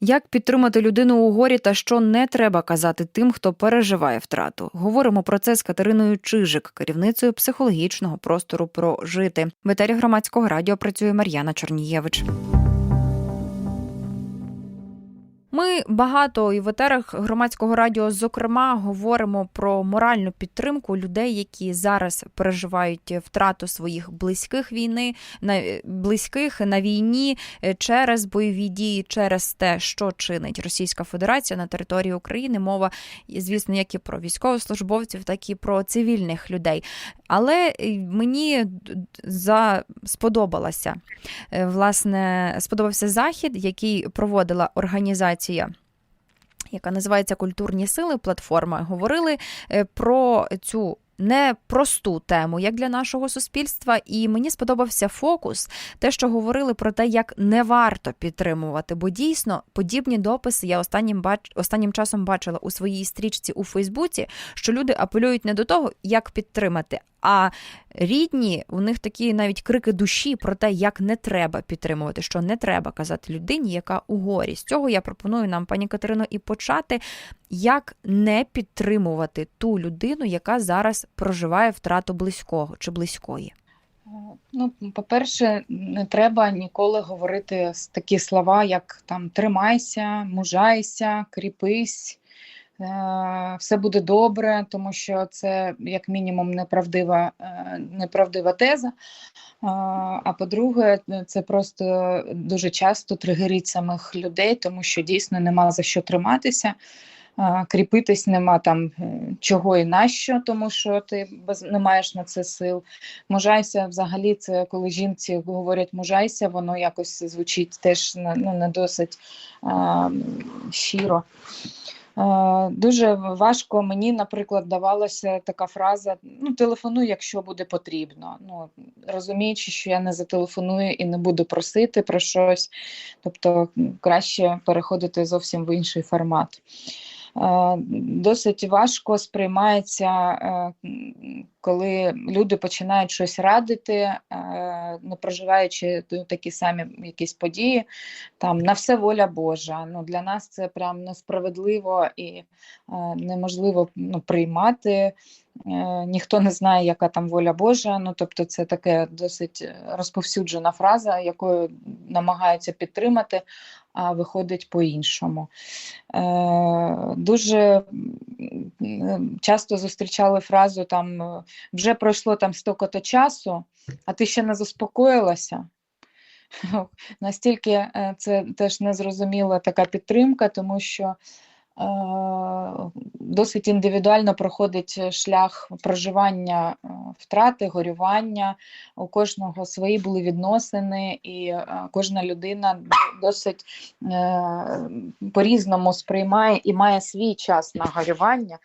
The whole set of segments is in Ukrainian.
Як підтримати людину у горі та що не треба казати тим, хто переживає втрату? Говоримо про це з Катериною Чижик, керівницею психологічного простору про жити. В етері громадського радіо працює Мар'яна Чорнієвич. Ми багато і в етерах громадського радіо, зокрема, говоримо про моральну підтримку людей, які зараз переживають втрату своїх близьких війни, на близьких на війні е, через бойові дії, через те, що чинить Російська Федерація на території України. Мова, звісно, як і про військовослужбовців, так і про цивільних людей. Але е, мені за сподобалася е, власне сподобався захід, який проводила організація. Яка називається Культурні сили платформа, говорили е, про цю непросту тему як для нашого суспільства, і мені сподобався фокус, те, що говорили про те, як не варто підтримувати, бо дійсно подібні дописи я останнім бач... останнім часом бачила у своїй стрічці у Фейсбуці, що люди апелюють не до того, як підтримати. А рідні, у них такі навіть крики душі про те, як не треба підтримувати, що не треба казати людині, яка у горі. З цього я пропоную нам, пані Катерино, і почати, як не підтримувати ту людину, яка зараз проживає втрату близького чи близької. Ну, по-перше, не треба ніколи говорити такі слова, як там тримайся, мужайся, кріпись. Е, все буде добре, тому що це як мінімум неправдива е, неправдива теза. А по-друге, це просто дуже часто тригерить самих людей, тому що дійсно нема за що триматися. Кріпитись нема там е, чого і нащо, тому що ти без не маєш на це сил. Мужайся, взагалі, це коли жінці говорять мужайся, воно якось звучить теж ну, не досить а, щиро. Дуже важко мені, наприклад, давалася така фраза: ну, телефонуй, якщо буде потрібно. Ну, Розуміючи, що я не зателефоную і не буду просити про щось, тобто краще переходити зовсім в інший формат. Досить важко сприймається, е, коли люди починають щось радити, е, не проживаючи такі самі якісь події, там на все воля Божа. Ну, Для нас це прям несправедливо і е, неможливо ну, приймати. Ніхто не знає, яка там воля Божа. Ну тобто, це таке досить розповсюджена фраза, якою намагаються підтримати, а виходить по-іншому. Е, Дуже часто зустрічали фразу там вже пройшло там столько-то часу, а ти ще не заспокоїлася. Настільки е, це теж незрозуміла така підтримка, тому що досить індивідуально проходить шлях проживання е, втрати, горювання. У кожного свої були відносини, і е, кожна людина досить е, по-різному сприймає і має свій час на горювання.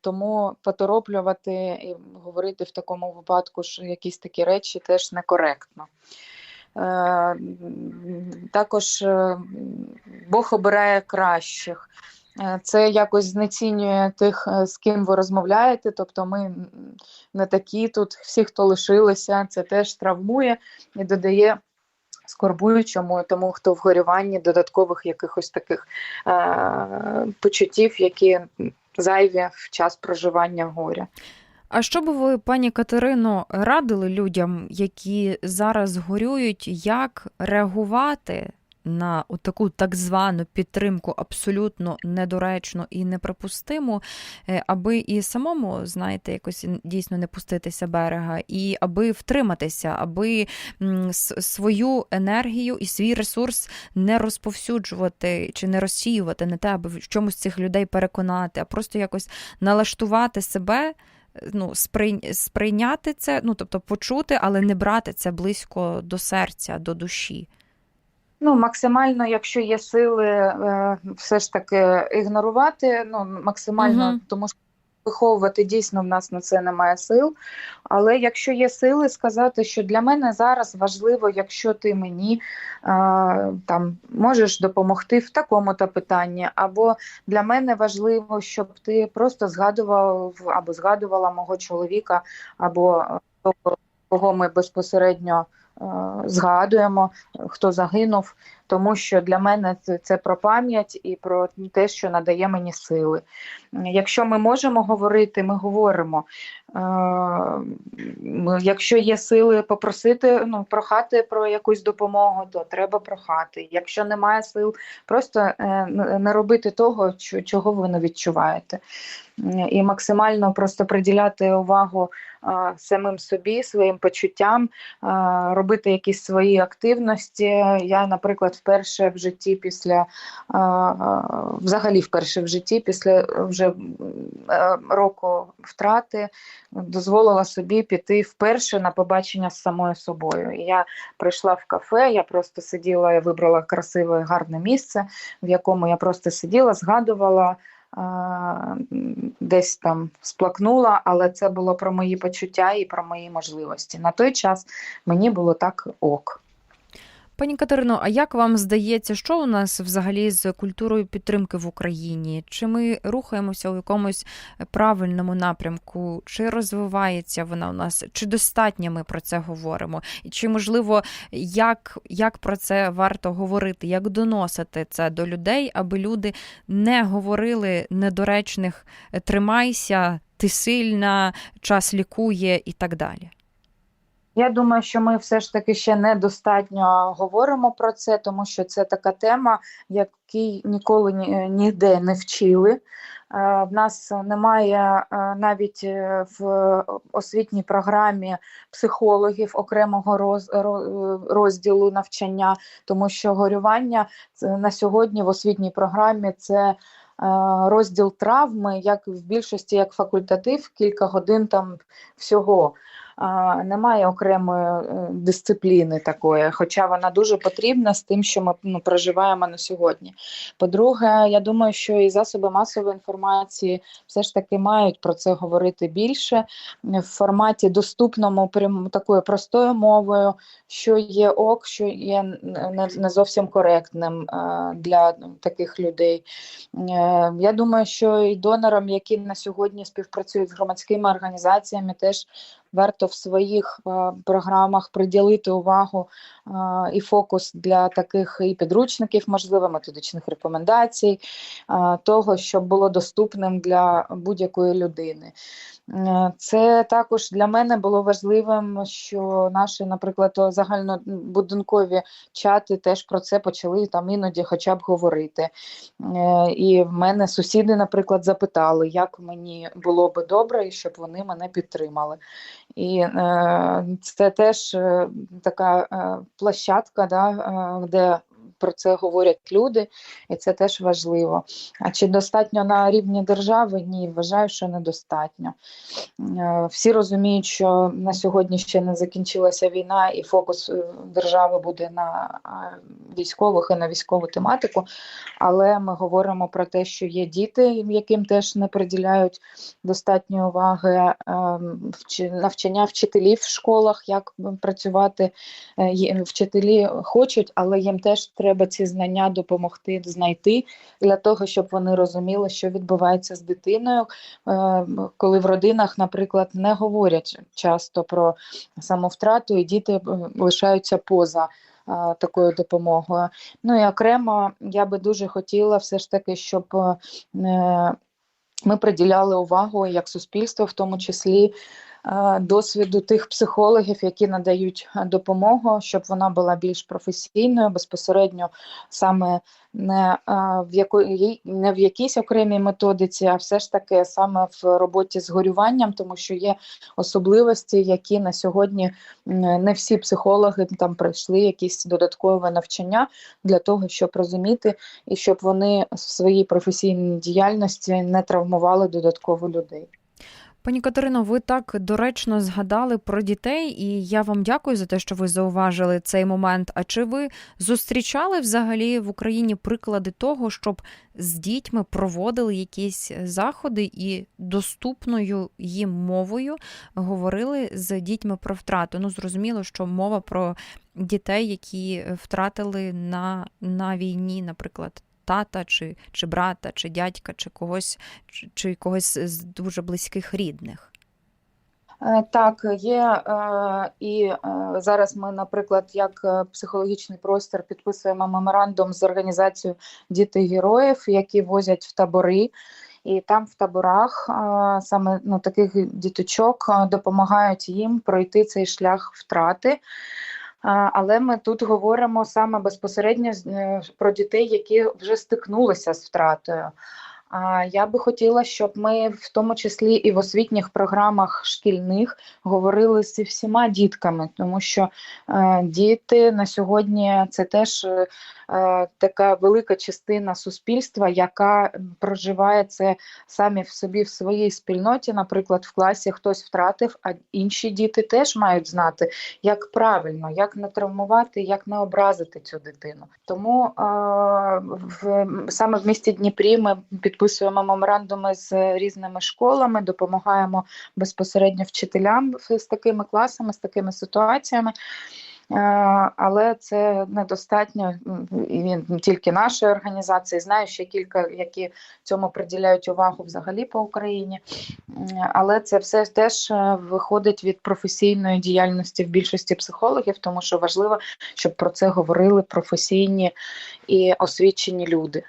Тому потороплювати і говорити в такому випадку, що якісь такі речі теж некоректно. Також Бог обирає кращих. Е, це якось знецінює тих, е, з ким ви розмовляєте. Тобто ми не такі тут, всі, хто лишилися, це теж травмує і додає скорбуючому, тому хто в горюванні додаткових якихось таких е- почуттів, які зайві в час проживання горя. А що би ви, пані Катерино, радили людям, які зараз горюють, як реагувати на таку так звану підтримку абсолютно недоречну і неприпустиму, е, аби і самому, знаєте, якось дійсно не пуститися берега, і аби втриматися, аби свою енергію і свій ресурс не розповсюджувати чи не розсіювати, не те, аби в чомусь цих людей переконати, а просто якось налаштувати себе. Ну, сприйняти це, ну тобто почути, але не брати це близько до серця, до душі. Ну, максимально, якщо є сили, е, все ж таки ігнорувати. Ну, максимально, угу. тому що виховувати дійсно в нас на це немає сил. Але якщо є сили, сказати, що для мене зараз важливо, якщо ти мені е, там можеш допомогти в такому-то питанні, або для мене важливо, щоб ти просто згадував або згадувала мого чоловіка, або того, кого ми безпосередньо згадуємо, хто загинув, тому що для мене це, це про пам'ять і про те, що надає мені сили. Якщо ми можемо говорити, ми говоримо. Е, Якщо є сили попросити, ну, прохати про якусь допомогу, то треба прохати. Якщо немає сил, просто е, не робити того, чого ви не відчуваєте. І максимально просто приділяти увагу самим собі, своїм почуттям, робити якісь свої активності. Я, наприклад, вперше в житті після взагалі вперше в житті, після вже м, е, року втрати, дозволила собі піти вперше на побачення з самою собою. І я прийшла в кафе, я просто сиділа, я вибрала красиве, гарне місце, в якому я просто сиділа, згадувала. Десь там сплакнула, але це було про мої почуття і про мої можливості. На той час мені було так ок. Пані Катерино, а як вам здається, що у нас взагалі з культурою підтримки в Україні? Чи ми рухаємося у якомусь правильному напрямку? Чи розвивається вона у нас? Чи достатньо ми про це говоримо? І чи можливо, як, як про це варто говорити, як доносити це до людей, аби люди не говорили недоречних тримайся, ти сильна, час лікує і так далі? Я думаю, що ми все ж таки ще недостатньо говоримо про це, тому що це така тема, якій ніколи ні- ніде не вчили. Е, В нас немає е, навіть е, в освітній програмі психологів окремого роз- розділу навчання, тому що горювання на сьогодні в освітній програмі це е, розділ травми, як в більшості як факультатив, кілька годин там всього. Немає окремої е, дисципліни такої, хоча вона дуже потрібна з тим, що ми ну, проживаємо на сьогодні. По-друге, я думаю, що і засоби масової інформації все ж таки мають про це говорити більше в форматі доступному прям такою простою мовою, що є ок, що є не, не зовсім коректним е, для таких людей. Е, Я думаю, що і донорам, які на сьогодні співпрацюють з громадськими організаціями, теж варто в своїх е, програмах приділити увагу е, і фокус для таких і підручників, можливо, методичних рекомендацій, е, того, щоб було доступним для будь-якої людини. Це також для мене було важливим, що наші, наприклад, загальнобудинкові чати теж про це почали там іноді хоча б говорити. І в мене сусіди, наприклад, запитали, як мені було би добре, і щоб вони мене підтримали. І е, це теж е, така е, площадка, да, де про це говорять люди, і це теж важливо. А чи достатньо на рівні держави? Ні, вважаю, що недостатньо. Е, Всі розуміють, що на сьогодні ще не закінчилася війна, і фокус е, держави буде на е, військових і на військову тематику. Але ми говоримо про те, що є діти, яким теж не приділяють достатньо уваги, навчання вчителів в школах, як працювати. Вчителі хочуть, але їм теж треба ці знання допомогти знайти для того, щоб вони розуміли, що відбувається з дитиною, Е, коли в родинах, наприклад, не говорять часто про самовтрату, і діти е, лишаються поза. е, Такою допомогою. Ну і окремо я би дуже хотіла все ж таки, щоб ми приділяли увагу як суспільство, в тому числі досвіду тих психологів, які надають е, допомогу, щоб вона була більш професійною, безпосередньо саме не е, в якої не в якійсь окремій методиці, а все ж таки саме в роботі з горюванням, тому що є особливості, які на сьогодні не всі психологи там пройшли якісь додаткове навчання для того, щоб розуміти і щоб вони в своїй професійній діяльності не травмували додатково людей. Пані Катерино, ви так доречно згадали про дітей, і я вам дякую за те, що ви зауважили цей момент. А чи ви зустрічали взагалі в Україні приклади того, щоб з дітьми проводили якісь заходи і доступною їм мовою говорили з дітьми про втрату? Ну, зрозуміло, що мова про дітей, які втратили на, на війні, наприклад. Тата, чи, чи брата, чи дядька, чи когось, чи, чи когось з дуже близьких рідних. Е, Так, є е, і е, зараз ми, наприклад, як психологічний простір підписуємо меморандум з організацією Діти героїв, які возять в табори. І там в таборах саме ну, таких діточок допомагають їм пройти цей шлях втрати. Але ми тут говоримо саме безпосередньо е, про дітей, які вже стикнулися з втратою. Я би хотіла, щоб ми в тому числі і в освітніх програмах шкільних говорили зі всіма дітками, тому що е, діти на сьогодні це теж е, така велика частина суспільства, яка проживає це самі в собі в своїй спільноті. Наприклад, в класі хтось втратив, а інші діти теж мають знати, як правильно, як не травмувати, як не образити цю дитину. Тому е, саме в місті Дніпрі ми підписуємо меморандуми з різними школами, допомагаємо безпосередньо вчителям з такими класами, з такими ситуаціями. Е, Але це недостатньо і тільки нашої організації. Знаю ще кілька, які цьому приділяють увагу взагалі по Україні. Але це все теж е, виходить від професійної діяльності в більшості психологів, тому що важливо, щоб про це говорили професійні і освічені люди.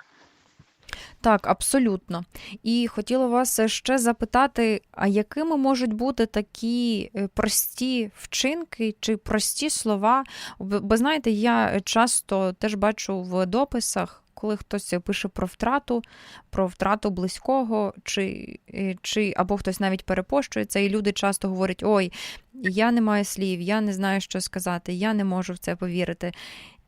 Так, абсолютно. І хотіла вас ще запитати, а якими можуть бути такі е, прості вчинки чи прості слова? Бо знаєте, я часто теж бачу в дописах, коли хтось пише про втрату, про втрату близького, чи, е, чи або хтось навіть перепощується, і люди часто говорять: ой, я не маю слів, я не знаю, що сказати, я не можу в це повірити.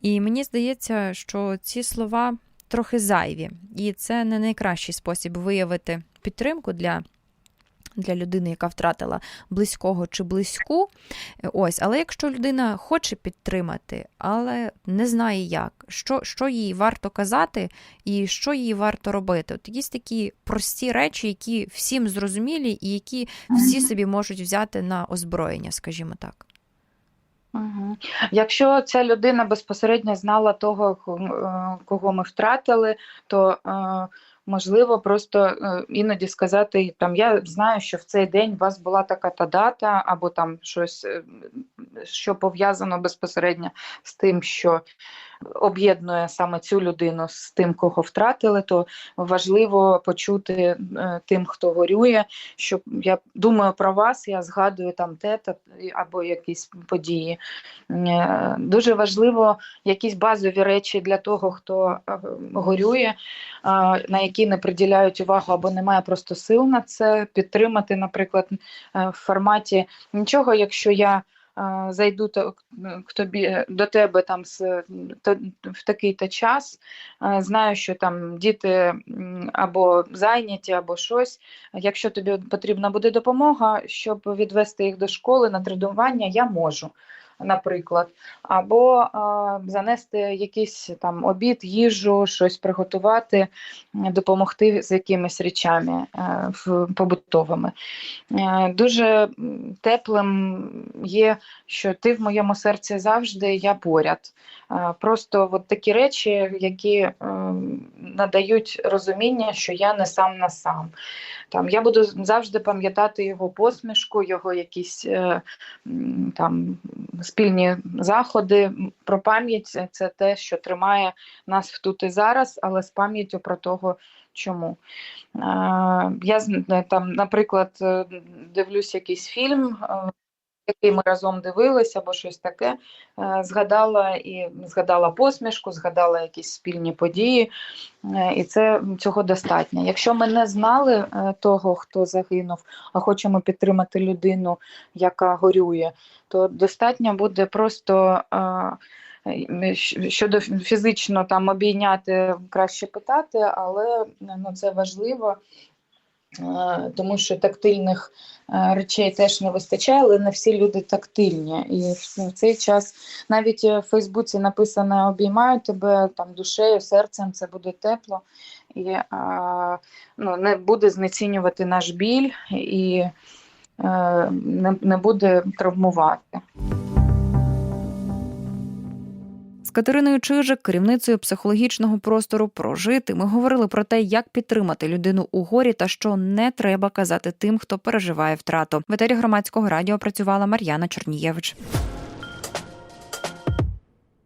І мені здається, що ці слова трохи зайві, і це не найкращий спосіб виявити підтримку для. Для людини, яка втратила близького чи близьку. Ось, але якщо людина хоче підтримати, але не знає як, що, що їй варто казати і що їй варто робити. От якісь такі прості речі, які всім зрозумілі і які всі собі можуть взяти на озброєння, скажімо так. Якщо ця людина безпосередньо знала того, е, кого ми втратили, то е, можливо просто е, іноді сказати там я знаю, що в цей день у вас була така та дата, або там щось, що пов'язано безпосередньо з тим, що об'єднує саме цю людину з тим, кого втратили, то важливо почути е, тим, хто горює, що я думаю про вас, я згадую там те або якісь події. Е, Дуже важливо якісь базові речі для того, хто е, горює, на які не приділяють увагу або немає просто сил на це підтримати, наприклад, в форматі нічого, якщо я. Зайду то к тобі до тебе там з то, в такий-то час. е, Знаю, що там діти або зайняті, або щось. Якщо тобі потрібна буде допомога, щоб відвести їх до школи на тренування, я можу, наприклад. Або а, занести якийсь там обід, їжу, щось приготувати, допомогти з якимись речами е, побутовими. Е, Дуже теплим є, що ти в моєму серці завжди, я поряд. Е, Просто от такі речі, які е, надають розуміння, що я не сам на сам. Там, я буду завжди пам'ятати його посмішку, його якісь там, спільні заходи. Про пам'ять це- те, що тримає нас в тут і зараз, але з пам'яттю про того, чому. Е, я з- там, наприклад, е, дивлюсь якийсь фільм. Який ми разом дивилися, або щось таке, е, згадала і згадала посмішку, згадала якісь спільні події, е, і це цього достатньо. Якщо ми не знали е, того, хто загинув, а хочемо підтримати людину, яка горює, то достатньо буде просто. Щодо фізично там обійняти краще питати, але ну, це важливо, тому що тактильних е, речей теж не вистачає, але не всі люди тактильні. І в в цей час навіть е, в Фейсбуці написано обіймаю тебе там душею, серцем, це буде тепло і ну, не буде знецінювати наш біль і е, не буде травмувати. Катериною Чижик, керівницею психологічного простору прожити. Ми говорили про те, як підтримати людину у горі та що не треба казати тим, хто переживає втрату. В етері громадського радіо працювала Мар'яна Чорнієвич.